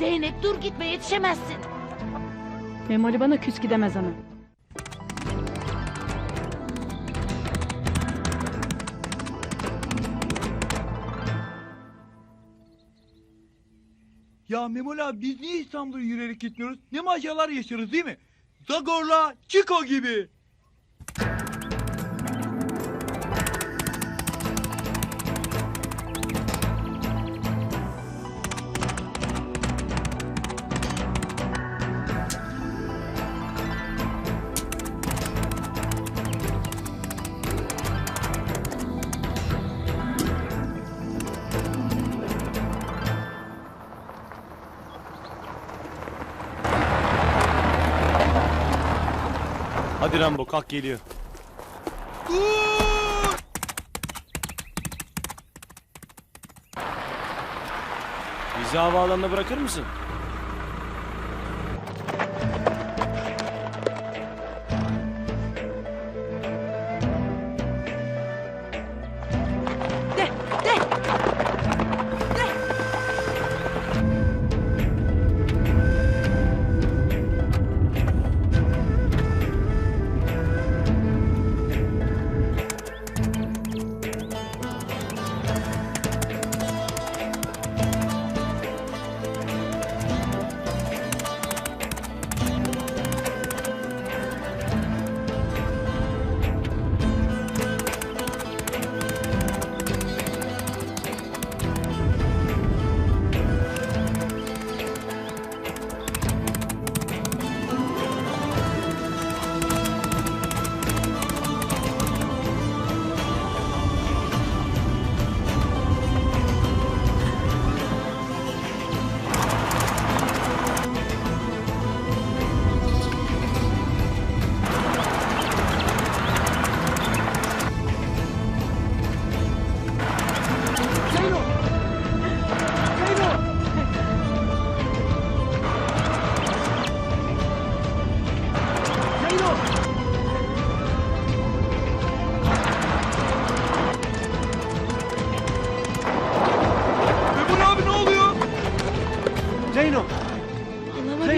Zeynep dur gitme yetişemezsin. Memoli bana küs gidemez ana. Ya Memol abi biz niye İstanbul'a yürüyerek gitmiyoruz? Ne maceralar yaşarız değil mi? Zagor'la Chico gibi. Hadi Rambo kalk geliyor. Bizi havaalanına bırakır mısın?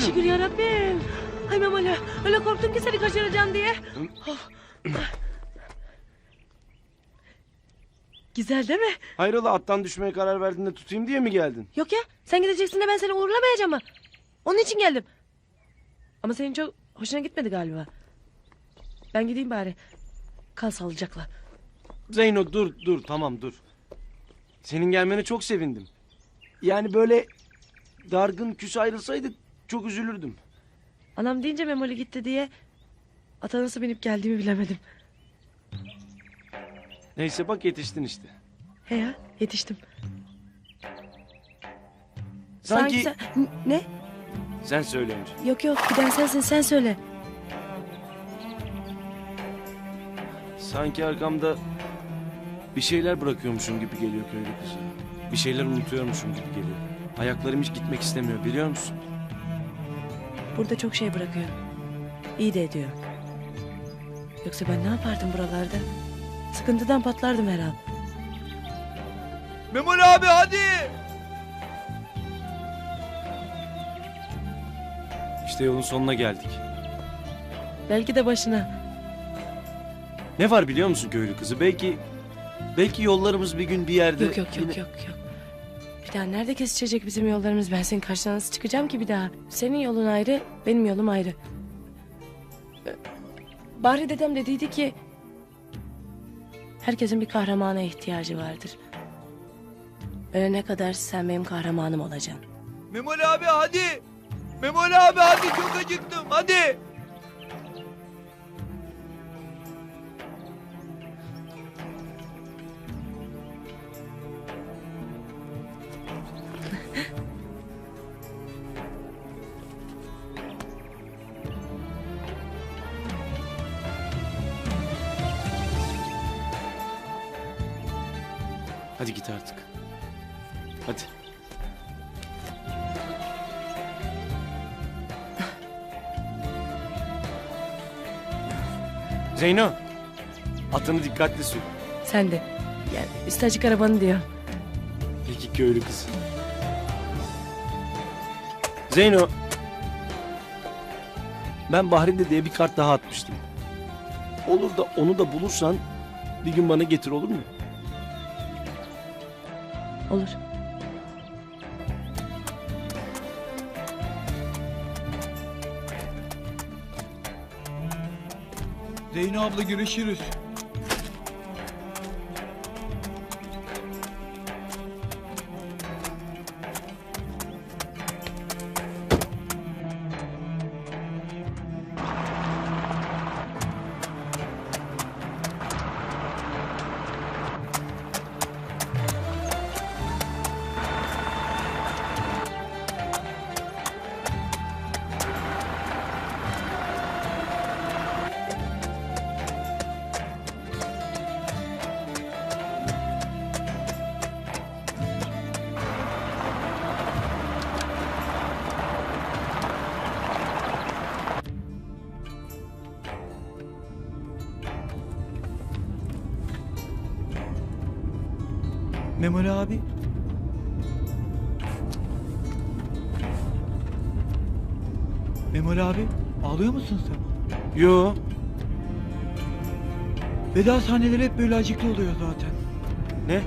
Zeynep. şükür yarabbim. Ay Memoli öyle korktum ki seni kaçıracağım diye. Oh. Güzel değil mi? Hayrola attan düşmeye karar verdiğinde tutayım diye mi geldin? Yok ya sen gideceksin de ben seni uğurlamayacağım mı? Onun için geldim. Ama senin çok hoşuna gitmedi galiba. Ben gideyim bari. Kal sağlıcakla. Zeyno dur dur tamam dur. Senin gelmene çok sevindim. Yani böyle dargın küs ayrılsaydık çok üzülürdüm. Anam deyince Memoli gitti diye... ...ata nasıl binip geldiğimi bilemedim. Neyse bak yetiştin işte. He ya yetiştim. Sanki sen... N- Ne? sen söyle önce. Yok yok giden sensin sen söyle. Sanki arkamda bir şeyler bırakıyormuşum gibi geliyor köylü kızı. Bir şeyler unutuyormuşum gibi geliyor. Ayaklarım hiç gitmek istemiyor biliyor musun? Burada çok şey bırakıyor. İyi de ediyor. Yoksa ben ne yapardım buralarda? Sıkıntıdan patlardım herhal. Memol abi hadi. İşte yolun sonuna geldik. Belki de başına. Ne var biliyor musun köylü kızı? Belki belki yollarımız bir gün bir yerde Yok yok yok yine- yok yok. Daha nerede kesişecek bizim yollarımız? Ben senin karşına nasıl çıkacağım ki bir daha? Senin yolun ayrı, benim yolum ayrı. Bahri dedem dediydi ki... Herkesin bir kahramana ihtiyacı vardır. Ölene kadar sen benim kahramanım olacaksın. Memol abi hadi. Memol abi hadi çok acıktım hadi. Hadi git artık. Hadi. Zeyno. Atını dikkatli sür. Sen de. Yani üstü açık arabanı diyor. Peki köylü kızı. Zeyno. Ben Bahri'de diye bir kart daha atmıştım. Olur da onu da bulursan bir gün bana getir olur mu? Olur. Zeyno abla görüşürüz. Memoli abi. Memoli abi ağlıyor musun sen? Yo. Veda sahneleri hep böyle acıklı oluyor zaten. Ne?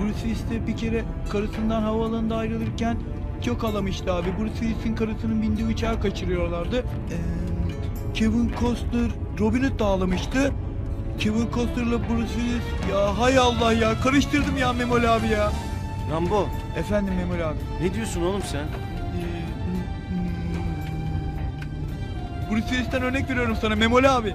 Bruce Willis de bir kere karısından havaalanında ayrılırken çok ağlamıştı abi. Bruce Willis'in karısının bindiği uçağı kaçırıyorlardı. Ee, Kevin Costner, Robin Hood da ağlamıştı. Kevin Costner'la Bruce Willis ya hay Allah ya karıştırdım ya Memoli abi ya. Rambo Efendim Memoli abi. ne diyorsun oğlum sen? Ee, hmm, Bruce Willis'ten örnek veriyorum sana Memoli abi.